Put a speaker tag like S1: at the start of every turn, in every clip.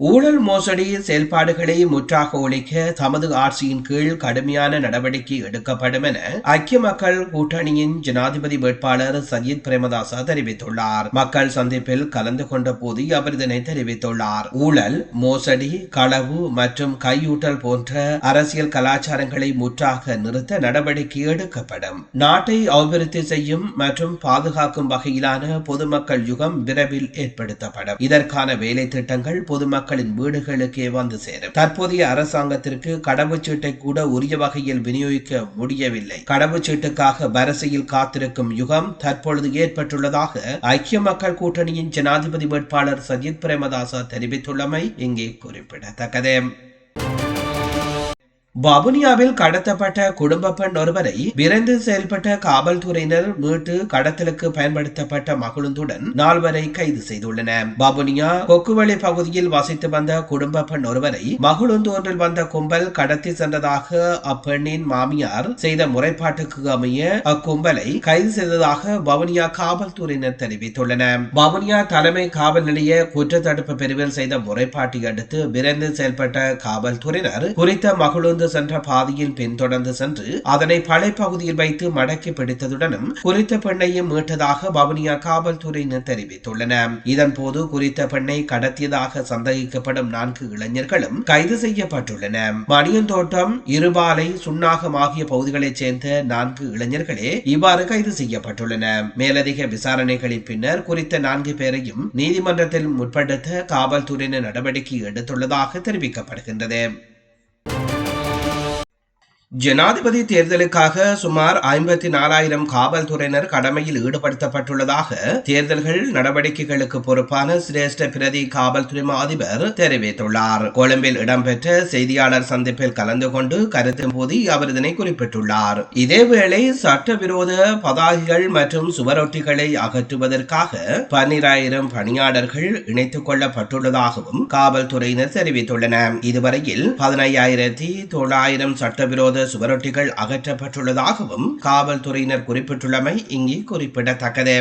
S1: ஊழல் மோசடி செயல்பாடுகளை முற்றாக ஒழிக்க தமது ஆட்சியின் கீழ் கடுமையான நடவடிக்கை எடுக்கப்படும் என ஐக்கிய மக்கள் கூட்டணியின் ஜனாதிபதி வேட்பாளர் சஜித் பிரேமதாசா தெரிவித்துள்ளார். மக்கள் சந்திப்பில் கலந்து கொண்ட போது அவர் இதனை தெரிவித்துள்ளார். ஊழல் மோசடி களவு மற்றும் கையூட்டல் போன்ற அரசியல் கலாச்சாரங்களை முற்றாக நிறுத்த நடவடிக்கை எடுக்கப்படும். நாட்டை அபிவிருத்தி செய்யும் மற்றும் பாதுகாக்கும் வகையிலான பொதுமக்கள் யுகம் விரைவில் ஏற்படுத்தப்படும். இதற்கான வேலை திட்டங்கள் பொதுமக்கள் மக்களின் வீடுகளுக்கே வந்து சேரும். தற்போதைய அரசாங்கத்திற்கு கடவுச்சீட்டை கூட உரிய வகையில் விநியோகிக்க முடியவில்லை. கடவுச்சீட்டுக்காக வரிசையில் காத்திருக்கும் யுகம் தற்பொழுது ஏற்பட்டுள்ளதாக ஐக்கிய மக்கள் கூட்டணியின் ஜனாதிபதி வேட்பாளர் சஜித் பிரேமதாசா தெரிவித்துள்ளமை இங்கே குறிப்பிடத்தக்கது. வவுனியாவில் கடத்தப்பட்ட குடும்ப பெண் ஒருவரை விரைந்து செயல்பட்ட காவல்துறையினர் மீட்டு கடத்தலுக்கு பயன்படுத்தப்பட்ட மகளுந்துடன் நால்வரை கைது செய்துள்ளனர். வவுனியா கொக்குவளி பகுதியில் வசித்து வந்த குடும்ப பெண் ஒருவரை மகளுந்து ஒன்றில் வந்த கும்பல் கடத்தி சென்றதாக அப்பெண்ணின் மாமியார் செய்த முறைப்பாட்டுக்கு அமைய அக்கும்பலை கைது செய்ததாக வவுனியா காவல்துறையினர் தெரிவித்துள்ளனர். வவுனியா தலைமை காவல் நிலைய குற்றத்தடுப்பு பிரிவில் செய்த முறைப்பாட்டை அடுத்து விரைந்து செயல்பட்ட காவல்துறையினர் குறித்த மகளுந்து தொடர்ந்து சென்ற பாதையில் பின்தொடர்ந்து சென்று அதனை பழைய பகுதியில் வைத்து மடக்கி பிடித்ததுடனும் குறித்த பெண்ணையும் மீட்டதாக வவுனியா காவல்துறையினர் தெரிவித்துள்ளனர். இதன்போது குறித்த பெண்ணை கடத்தியதாக சந்தேகிக்கப்படும் நான்கு இளைஞர்களும் கைது செய்யப்பட்டுள்ளனர். மணியந்தோட்டம் இருபாலை சுண்ணாகம் ஆகிய பகுதிகளைச் சேர்ந்த நான்கு இளைஞர்களே இவ்வாறு கைது செய்யப்பட்டுள்ளனர். மேலதிக விசாரணைகளின் பின்னர் குறித்த நான்கு பேரையும் நீதிமன்றத்தில் முற்படுத்த காவல்துறையினர் நடவடிக்கை எடுத்துள்ளதாக தெரிவிக்கப்படுகின்றது. ஜனாதிபதி தேர்தலுக்காக சுமார் ஐம்பத்தி நாலாயிரம் காவல்துறையினர் கடமையில் ஈடுபடுத்தப்பட்டுள்ளதாக தேர்தல்கள் நடவடிக்கைகளுக்கு பொறுப்பான சிரேஷ்ட பிரதி காவல்துறை அதிபர் தெரிவித்துள்ளார். கொழும்பில் இடம்பெற்ற செய்தியாளர் சந்திப்பில் கலந்து கொண்டு கருத்தும் போது அவர் இதனை குறிப்பிட்டுள்ளார். இதேவேளை சட்டவிரோத பதாகைகள் மற்றும் சுவரொட்டிகளை அகற்றுவதற்காக பன்னிராயிரம் பணியாளர்கள் இணைத்துக் கொள்ளப்பட்டுள்ளதாகவும் காவல்துறையினர் தெரிவித்துள்ளனர். இதுவரையில் பதினையாயிரத்தி தொள்ளாயிரம் சட்டவிரோத சுவரொட்டிகள் அகற்றப்பட்டுள்ளதாகவும் காவல்துறையினர் குறிப்பிட்டுள்ளமை இங்கே குறிப்பிடத்தக்கது.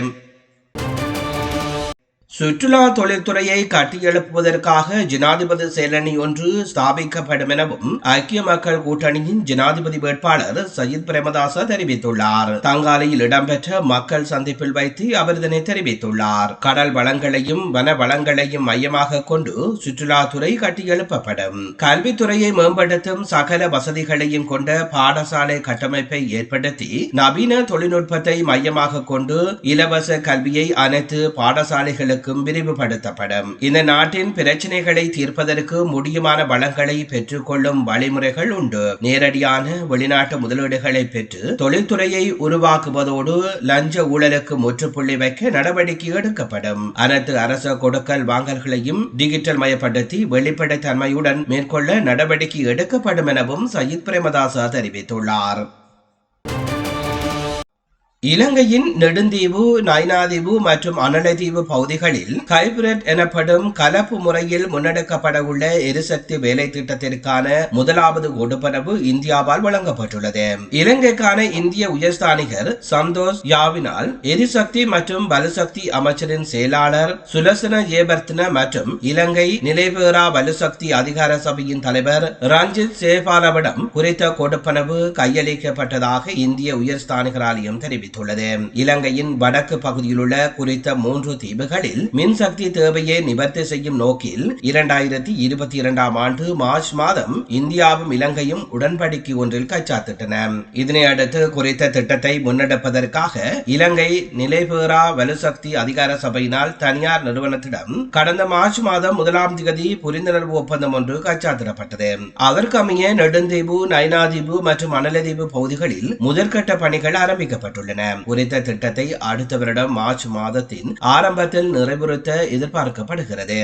S1: சுற்றுலா தொழில்துறையை கட்டியெழுப்புவதற்காக ஜனாதிபதி செயலணி ஒன்று ஸ்தாபிக்கப்படும் எனவும் ஐக்கிய மக்கள் கூட்டணியின் ஜனாதிபதி வேட்பாளர் சஜித் பிரேமதாச தெரிவித்துள்ளார். தங்காலையில் இடம்பெற்ற மக்கள் சந்திப்பில் வைத்து அவர் இதனை தெரிவித்துள்ளார். கடல் வளங்களையும் வன வளங்களையும் மையமாக கொண்டு சுற்றுலாத்துறை கட்டியெழுப்பப்படும். கல்வித்துறையை மேம்படுத்தும் சகல வசதிகளையும் கொண்ட பாடசாலை கட்டமைப்பை ஏற்படுத்தி நவீன தொழில்நுட்பத்தை மையமாக கொண்டு இலவச கல்வியை அனைத்து பாடசாலைகளுக்கு நாடுகளுக்கும் விரிவுபடுத்தப்படும். இந்த நாட்டின் பிரச்சனைகளை தீர்ப்பதற்கு முடியுமான வளங்களை பெற்றுக்கொள்ளும் வழிமுறைகள் உண்டு. நேரடியான வெளிநாட்டு முதலீடுகளை பெற்று தொழில்துறையை உருவாக்குவதோடு லஞ்ச ஊழலுக்கு முற்றுப்புள்ளி வைக்க நடவடிக்கை எடுக்கப்படும். அனைத்து அரச கொடுக்கல் வாங்கல்களையும் டிஜிட்டல் மயப்படுத்தி வெளிப்படைத்தன்மையுடன் மேற்கொள்ள நடவடிக்கை எடுக்கப்படும் எனவும் சயித் பிரேமதாசா தெரிவித்துள்ளார். இலங்கையின் நெடுந்தீவு நைனாதீவு மற்றும் அனலதீவு பகுதிகளில் ஹைபிரிட் எனப்படும் கலப்பு முறையில் முன்னெடுக்கப்பட உள்ள எரிசக்தி வேலை திட்டத்திற்கான முதலாவது கொடுப்பனவு இந்தியாவால் வழங்கப்பட்டுள்ளது. இலங்கைக்கான இந்திய உயர்ஸ்தானிகர் சந்தோஷ் யாவினால் எரிசக்தி மற்றும் வலுசக்தி அமைச்சரின் செயலாளர் சுலசன ஏபர்த்தன மற்றும் இலங்கை நிலைபெறா வலுசக்தி அதிகார சபையின் தலைவர் ரஞ்சித் சேபாலவிடம் குறித்த கொடுப்பனவு கையளிக்கப்பட்டதாக இந்திய உயர்ஸ்தானிகராலயம் தெரிவித்தார் தெரிவித்துள்ளது. இலங்கையின் வடக்கு பகுதியிலுள்ள குறித்த மூன்று தீவுகளில் மின்சக்தி தேவையை நிவர்த்தி செய்யும் நோக்கில் இரண்டாயிரத்தி இருபத்தி இரண்டாம் ஆண்டு மார்ச் மாதம் இந்தியாவும் இலங்கையும் உடன்படிக்கை ஒன்றில் கைச்சாத்திட்டன. இதனையடுத்து குறித்த திட்டத்தை முன்னெடுப்பதற்காக இலங்கை நிலைபெறா வலுசக்தி அதிகார சபையினால் தனியார் நிறுவனத்திடம் கடந்த மார்ச் மாதம் முதலாம் தேதி புரிந்துணர்வு ஒப்பந்தம் ஒன்று கைச்சாத்திடப்பட்டது. அதற்கமைய நெடுந்தீவு நைனாதீவு மற்றும் அனலதீவு பகுதிகளில் முதற்கட்ட பணிகள் ஆரம்பிக்கப்பட்டுள்ளன. குறித்த திட்டத்தை அடுத்த வருடம் மார்ச் மாதத்தின் ஆரம்பத்தில் நிறைவுறுத்த எதிர்பார்க்கப்படுகிறது.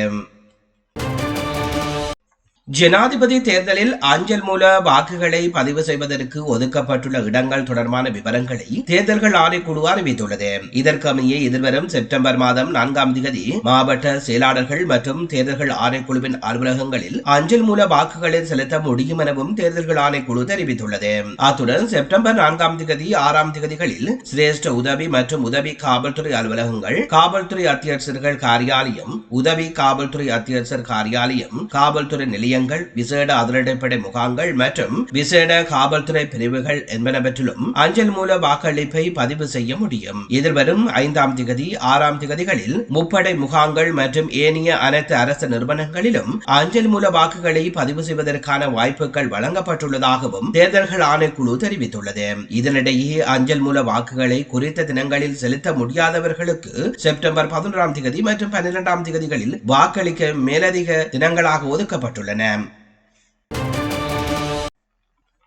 S1: ஜனாதிபதி தேர்தலில் அஞ்சல் மூல வாக்குகளை பதிவு செய்வதற்கு ஒதுக்கப்பட்டுள்ள இடங்கள் தொடர்பான விவரங்களை தேர்தல்கள் ஆணைக்குழு அறிவித்துள்ளது. இதற்கமைய எதிர்வரும் செப்டம்பர் மாதம் நான்காம் தேதி மாவட்ட செயலாளர்கள் மற்றும் தேர்தல்கள் ஆணைக்குழுவின் அலுவலகங்களில் அஞ்சல் மூல வாக்குகளை செலுத்த முடியும் எனவும் தேர்தல்கள் ஆணைக்குழு தெரிவித்துள்ளது. அத்துடன் செப்டம்பர் நான்காம் தேதி ஆறாம் தேதிகளில் சிரேஷ்ட உதவி மற்றும் உதவி காவல்துறை அலுவலகங்கள் காவல்துறை அத்தியட்சர்கள் காரியாலயம் உதவி காவல்துறை அத்தியட்சர் காரியாலயம் காவல்துறை நிலையங்கள் நிலையங்கள் விசேட அதிரடிப்படை முகாங்கள் மற்றும் விசேட காவல்துறை பிரிவுகள் என்பனவற்றிலும் அஞ்சல் மூல வாக்களிப்பை பதிவு செய்ய முடியும். எதிர்வரும் ஐந்தாம் திகதி ஆறாம் திகதிகளில் முப்படை முகாங்கள் மற்றும் ஏனைய அனைத்து அரசு நிறுவனங்களிலும் அஞ்சல் மூல வாக்குகளை பதிவு செய்வதற்கான வாய்ப்புகள் வழங்கப்பட்டுள்ளதாகவும் தேர்தல்கள் ஆணைக்குழு தெரிவித்துள்ளது. இதனிடையே அஞ்சல் மூல வாக்குகளை குறித்த தினங்களில் செலுத்த முடியாதவர்களுக்கு செப்டம்பர் பதினொன்றாம் திகதி மற்றும் பன்னிரெண்டாம் திகதிகளில் வாக்களிக்க மேலதிக தினங்களாக ஒதுக்கப்பட்டுள்ளன. um,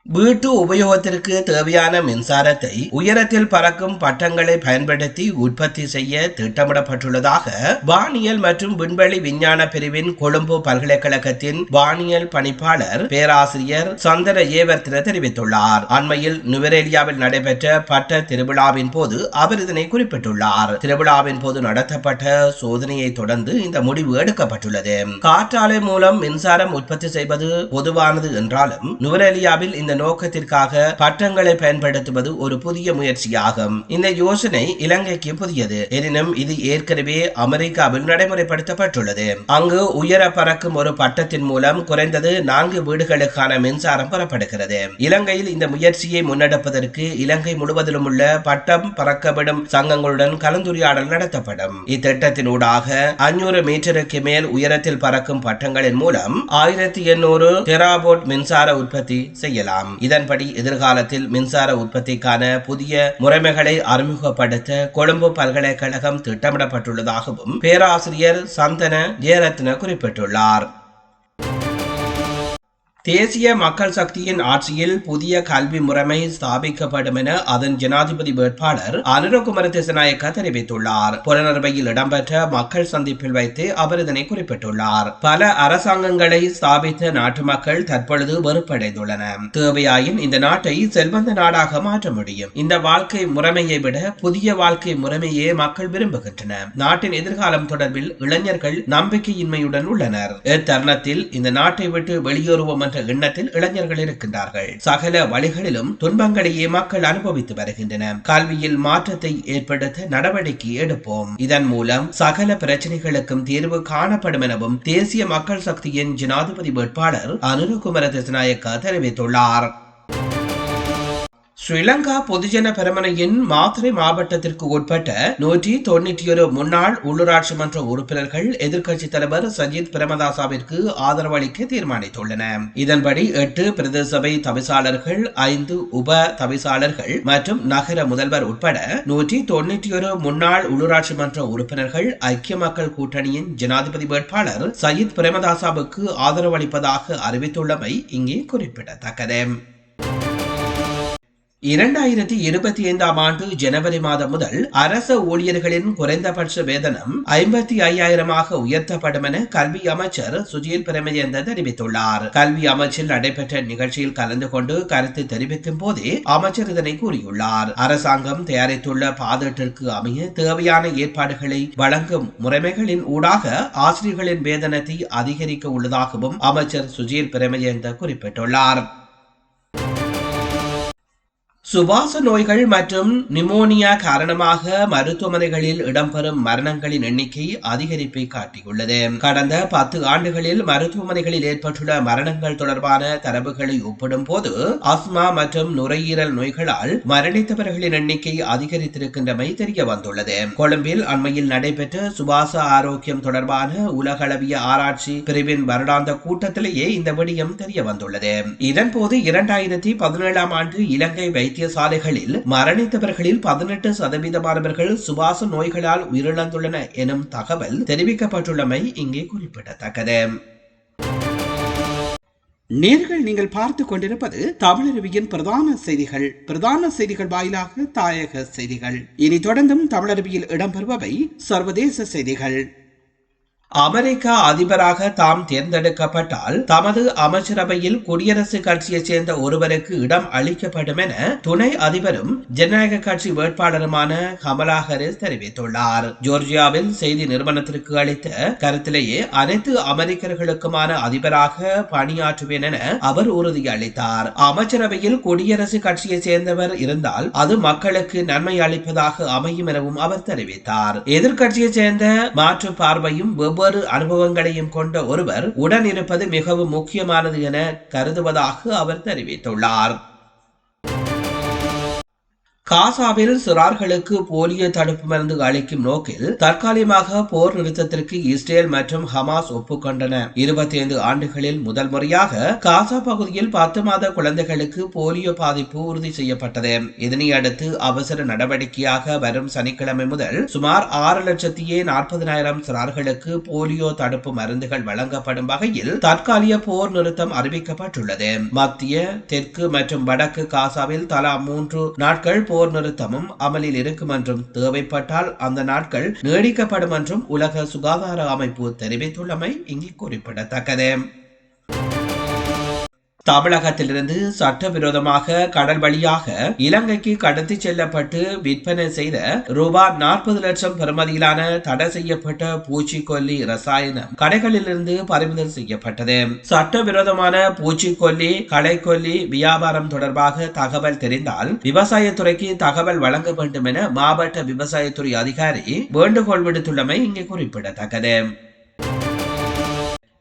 S1: வீட்டு உபயோகத்திற்கு தேவையான மின்சாரத்தை உயரத்தில் பறக்கும் பட்டங்களை பயன்படுத்தி உற்பத்தி செய்ய திட்டமிடப்பட்டுள்ளதாக வானியல் மற்றும் விண்வெளி விஞ்ஞான பிரிவின் கொழும்பு பல்கலைக்கழகத்தின் வானியல் பணிப்பாளர் பேராசிரியர் சந்திர ஏவர்த்திர தெரிவித்துள்ளார். அண்மையில் நுவரேலியாவில் நடைபெற்ற பட்ட திருவிழாவின் போது அவர் இதனை குறிப்பிட்டுள்ளார். திருவிழாவின் போது நடத்தப்பட்ட சோதனையை தொடர்ந்து இந்த முடிவு எடுக்கப்பட்டுள்ளது. காற்றாலை மூலம் மின்சாரம் உற்பத்தி செய்வது பொதுவானது என்றாலும் நுவரேலியாவில் இந்த நோக்கத்திற்காக பட்டங்களை பயன்படுத்துவது ஒரு புதிய முயற்சியாகும். இந்த யோசனை இலங்கைக்கு புதியது. எனினும் இது ஏற்கனவே அமெரிக்காவில் நடைமுறைப்படுத்தப்பட்டுள்ளது. அங்கு உயர பறக்கும் ஒரு பட்டத்தின் மூலம் குறைந்தது நான்கு வீடுகளுக்கான மின்சாரம் பெறப்படுகிறது. இலங்கையில் இந்த முயற்சியை முன்னெடுப்பதற்கு இலங்கை முழுவதிலும் உள்ள பட்டம் பறக்கப்படும் சங்கங்களுடன் கலந்துரையாடல் நடத்தப்படும். இத்திட்டத்தினூடாக அஞ்சூறு மீட்டருக்கு மேல் உயரத்தில் பறக்கும் பட்டங்களின் மூலம் ஆயிரத்தி எண்ணூறு டெராபோட் மின்சார உற்பத்தி செய்யலாம். இதன்படி எதிர்காலத்தில் மின்சார உற்பத்திக்கான புதிய முறைமைகளை அறிமுகப்படுத்த கொழும்பு பல்கலைக்கழகம் திட்டமிடப்பட்டுள்ளதாகவும் பேராசிரியர் சந்தன ஜெயரத்ன குறிப்பிட்டுள்ளார். தேசிய மக்கள் சக்தியின் ஆட்சியில் புதிய கல்வி முறைமை ஸ்தாபிக்கப்படும் என அதன் ஜனாதிபதி வேட்பாளர் அனுரகுமார திசநாயக்க தெரிவித்துள்ளார். புலனறுவையில் இடம்பெற்ற மக்கள் சந்திப்பில் வைத்து அவர் இதனை குறிப்பிட்டுள்ளார். பல அரசாங்கங்களை ஸ்தாபித்த நாட்டு மக்கள் தற்பொழுது வெறுப்படைந்துள்ளனர். தேவையாயின் இந்த நாட்டை செல்வந்த நாடாக மாற்ற முடியும். இந்த வாழ்க்கை முறைமையை விட புதிய வாழ்க்கை முறைமையே மக்கள் விரும்புகின்றனர். நாட்டின் எதிர்காலம் தொடர்பில் இளைஞர்கள் நம்பிக்கையின்மையுடன் உள்ளனர். இத்தருணத்தில் இந்த நாட்டை விட்டு வெளியேறுவோம் என்ற எண்ணத்தில் இளைஞர்கள் இருக்கின்றார்கள். சகல வழிகளிலும் துன்பங்களையே மக்கள் அனுபவித்து வருகின்றனர் கல்வியில் மாற்றத்தை ஏற்படுத்த நடவடிக்கை எடுப்போம். இதன் மூலம் சகல பிரச்சனைகளுக்கும் தீர்வு காணப்படும் எனவும் தேசிய மக்கள் சக்தியின் ஜனாதிபதி வேட்பாளர் அனுரகுமர திசநாயக்க தெரிவித்துள்ளார். ஸ்ரீலங்கா பொதுஜன பெருமனையின் மாத்திரை மாவட்டத்திற்கு உட்பட்ட நூற்றி தொன்னூற்றி ஒரு முன்னாள் உள்ளூராட்சி மன்ற உறுப்பினர்கள் எதிர்க்கட்சித் தலைவர் சஜித் பிரேமதாசாவிற்கு ஆதரவு அளிக்க தீர்மானித்துள்ளனர் இதன்படி எட்டு பிரதேச சபை தவிசாளர்கள் ஐந்து உப தவிசாளர்கள் மற்றும் நகர முதல்வர் உட்பட நூற்றி தொன்னூற்றி ஒரு முன்னாள் உள்ளூராட்சி மன்ற உறுப்பினர்கள் ஐக்கிய மக்கள் கூட்டணியின் ஜனாதிபதி வேட்பாளர் சஜித் பிரேமதாசாவுக்கு ஆதரவு அளிப்பதாக அறிவித்துள்ளமை இங்கே குறிப்பிடத்தக்கது. இரண்டாயிரத்தி இருபத்தி ஐந்தாம் ஆண்டு ஜனவரி மாதம் முதல் அரச ஊழியர்களின் குறைந்தபட்ச வேதனம் ஐம்பத்தி ஐயாயிரமாக உயர்த்தப்படும் என கல்வி அமைச்சர் சுஜீல் பிரமஜேந்த தெரிவித்துள்ளார். கல்வி அமைச்சில் நடைபெற்ற நிகழ்ச்சியில் கலந்து கொண்டு கருத்து தெரிவிக்கும் போதே அமைச்சர் இதனை கூறியுள்ளார். அரசாங்கம் தயாரித்துள்ள பாதத்திற்கு அமைய தேவையான ஏற்பாடுகளை வழங்கும் முறைமைகளின் ஊடாக ஆசிரியர்களின் வேதனத்தை அதிகரிக்க உள்ளதாகவும் அமைச்சர் சுஜீல் பிரமஜேந்த குறிப்பிட்டுள்ளார். சுவாச நோய்கள் மற்றும் நிமோனியா காரணமாக மருத்துவமனைகளில் இடம்பெறும் மரணங்களின் எண்ணிக்கை அதிகரிப்பை காட்டியுள்ளது. கடந்த பத்து ஆண்டுகளில் மருத்துவமனைகளில் ஏற்பட்டுள்ள மரணங்கள் தொடர்பான தரவுகளை ஒப்பிடும் போது அஸ்மா மற்றும் நுரையீரல் நோய்களால் மரணித்தவர்களின் எண்ணிக்கை அதிகரித்திருக்கின்றமை தெரிய வந்துள்ளது கொழும்பில் அண்மையில் நடைபெற்ற சுவாச ஆரோக்கியம் தொடர்பான உலகளவிய ஆராய்ச்சி பிரிவின் வருடாந்த கூட்டத்திலேயே இந்த விடயம் தெரிய வந்துள்ளது இதன்போது இரண்டாயிரத்தி பதினேழாம் ஆண்டு இலங்கை வைத்திய வைத்தியசாலைகளில் மரணித்தவர்களில் பதினெட்டு சதவீதமானவர்கள் சுவாச நோய்களால் உயிரிழந்துள்ளன எனும் தகவல் தெரிவிக்கப்பட்டுள்ளமை இங்கே குறிப்பிடத்தக்கது.
S2: நேர்கள் நீங்கள் பார்த்து கொண்டிருப்பது தமிழருவியின் பிரதான செய்திகள். பிரதான செய்திகள் வாயிலாக தாயக செய்திகள். இனி தொடர்ந்தும் தமிழருவியில் இடம்பெறுபவை சர்வதேச செய்திகள்.
S1: அமெரிக்க அதிபராக தாம் தேர்ந்தெடுக்கப்பட்டால் தமது அமைச்சரவையில் குடியரசுக் கட்சியைச் சேர்ந்த ஒருவருக்கு இடம் அளிக்கப்படும் என துணை அதிபரும் ஜனநாயக கட்சி வேட்பாளருமான கமலா ஹாரிஸ் தெரிவித்துள்ளார். ஜோர்ஜியாவில் செய்தி நிறுவனத்திற்கு அளித்த கருத்திலேயே அனைத்து அமெரிக்கர்களுக்குமான அதிபராக பணியாற்றுவேன் என அவர் உறுதியளித்தார். அமைச்சரவையில் குடியரசுக் கட்சியைச் சேர்ந்தவர் இருந்தால் அது மக்களுக்கு நன்மை அளிப்பதாக அமையும் எனவும் அவர் தெரிவித்தார். எதிர்கட்சியைச் சேர்ந்த மாற்று பார்வையும் வெவ்வேறு அனுபவங்களையும் கொண்ட ஒருவர் உடன் இருப்பது மிகவும் முக்கியமானது என கருதுவதாக அவர் தெரிவித்துள்ளார். காசாவில் சிறார்களுக்கு போலியோ தடுப்பு மருந்து அளிக்கும் நோக்கில் தற்காலிகமாக போர் நிறுத்தத்திற்கு இஸ்ரேல் மற்றும் ஹமாஸ் ஒப்புக்கொண்டன. இருபத்தி ஐந்து ஆண்டுகளில் முதல் முறையாக காசா பகுதியில் பத்து மாத குழந்தைகளுக்கு போலியோ பாதிப்பு உறுதி செய்யப்பட்டது. இதனை அடுத்து அவசர நடவடிக்கையாக வரும் சனிக்கிழமை முதல் சுமார் ஆறு லட்சத்தியே நாற்பதினாயிரம் சிறார்களுக்கு போலியோ தடுப்பு மருந்துகள் வழங்கப்படும் வகையில் தற்காலிக போர் நிறுத்தம் அறிவிக்கப்பட்டுள்ளது. மத்திய தெற்கு மற்றும் வடக்கு காசாவில் தலா மூன்று நாட்கள் போர் போர் நிறுத்தமும் அமலில் இருக்கும் என்றும் தேவைப்பட்டால் அந்த நாட்கள் நீடிக்கப்படும் என்றும் உலக சுகாதார அமைப்பு தெரிவித்துள்ளமை இங்கு குறிப்பிடத்தக்கது. தமிழகத்திலிருந்து சட்டவிரோதமாக கடல் வழியாக இலங்கைக்கு கடத்தி செல்லப்பட்டு விற்பனை செய்த ரூபாய் நாற்பது லட்சம் பெறுமதியிலான தடை செய்யப்பட்ட பூச்சிக்கொல்லி ரசாயனம் கடைகளிலிருந்து பறிமுதல் செய்யப்பட்டது. சட்டவிரோதமான பூச்சிக்கொல்லி களைக்கொல்லி வியாபாரம் தொடர்பாக தகவல் தெரிந்தால் விவசாயத்துறைக்கு தகவல் வழங்க வேண்டும் என மாவட்ட விவசாயத்துறை அதிகாரி வேண்டுகோள் விடுத்துள்ளமை இங்கே குறிப்பிடத்தக்கது.